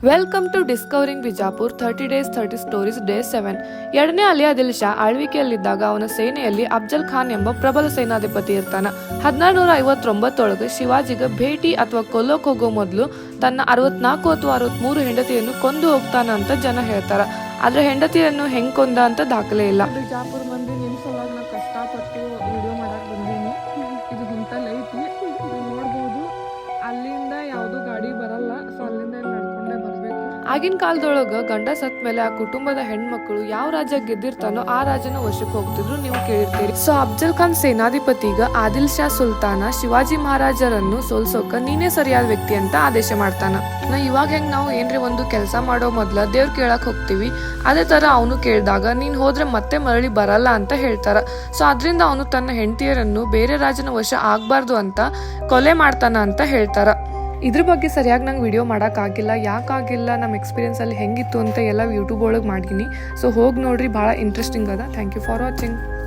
Welcome to discovering Bijapur thirty days thirty stories day seven ಎರಡನೇ ಅಲಿಯಾ ದಿಲ್ ಶಾ ಆಳ್ವಿಕೆಯಲ್ಲಿದ್ದಾಗ ಅವನ ಸೇನೆಯಲ್ಲಿ ಅಫ್ಜಲ್ ಖಾನ್ ಎಂಬ ಪ್ರಬಲ ಸೇನಾಧಿಪತಿ ಇರ್ತಾನ. ಹದಿನಾರು ನೂರ ಐವತ್ತೊಂಬತ್ತೊಳಗೆ ಶಿವಾಜಿಗೆ ಭೇಟಿ ಅಥವಾ ಕೊಲ್ಲೋಕ್ ಹೋಗೋ ಮೊದಲು ತನ್ನ ಅರವತ್ನಾಲ್ಕು ಅಥವಾ ಅರವತ್ಮೂರು ಹೆಂಡತಿಯನ್ನು ಕೊಂದು ಹೋಗ್ತಾನ ಅಂತ ಜನ ಹೇಳ್ತಾರ. ಆದ್ರೆ ಹೆಂಡತಿಯನ್ನು ಹೆಂಗ್ ಕೊಂದ ಅಂತ ದಾಖಲೆ ಇಲ್ಲ. ಬಿಜಾಪುರ್ ಮಂದಿ ಕಷ್ಟಪಟ್ಟು ಆಗಿನ ಕಾಲದೊಳಗ ಗಂಡ ಸತ್ ಮೇಲೆ ಆ ಕುಟುಂಬದ ಹೆಣ್ಮಕ್ಳು ಯಾವ ರಾಜ ಗೆದ್ದಿರ್ತಾನೋ ಆ ರಾಜನ ವಶಕ್ಕೆ ಹೋಗ್ತಿದ್ರು ನೀವು ಕೇಳಿರ್ತೀರಿ. ಸೊ ಅಫ್ಜಲ್ ಖಾನ್ ಸೇನಾಧಿಪತಿಗ ಆದಿಲ್ ಶಾ ಸುಲ್ತಾನ ಶಿವಾಜಿ ಮಹಾರಾಜರನ್ನು ಸೋಲ್ಸೋಕ ನೀನೇ ಸರಿಯಾದ ವ್ಯಕ್ತಿ ಅಂತ ಆದೇಶ ಮಾಡ್ತಾನ. ನಾ ಇವಾಗ ಹೆಂಗ್ ನಾವು ಏನ್ರಿ ಒಂದು ಕೆಲಸ ಮಾಡೋ ಮೊದ್ಲ ದೇವ್ರ ಕೇಳಕ್ ಹೋಗ್ತೀವಿ. ಅದೇ ತರ ಅವನು ಕೇಳಿದಾಗ ನೀನ್ ಹೋದ್ರೆ ಮತ್ತೆ ಮರಳಿ ಬರಲ್ಲ ಅಂತ ಹೇಳ್ತಾರ. ಸೊ ಅದರಿಂದ ಅವನು ತನ್ನ ಹೆಂಡತಿಯರನ್ನು ಬೇರೆ ರಾಜನ ವಶ ಆಗ್ಬಾರ್ದು ಅಂತ ಕೊಲೆ ಮಾಡ್ತಾನ ಅಂತ ಹೇಳ್ತಾರ. ಇದ್ರ ಬಗ್ಗೆ ಸರಿಯಾಗಿ ನಂಗೆ ವಿಡಿಯೋ ಮಾಡೋಕ್ಕಾಗಿಲ್ಲ. ಯಾಕಾಗಿಲ್ಲ? ನಮ್ಮ ಎಕ್ಸ್ಪೀರಿಯನ್ಸ್ ಅಲ್ಲಿ ಹೆಂಗಿತ್ತು ಅಂತ ಎಲ್ಲ ಯೂಟ್ಯೂಬ್ ಒಳಗೆ ಮಾಡೀನಿ. ಸೊ ಹೋಗಿ ನೋಡ್ರಿ, ಭಾಳ ಇಂಟ್ರೆಸ್ಟಿಂಗ್ ಅದ. Thank you for watching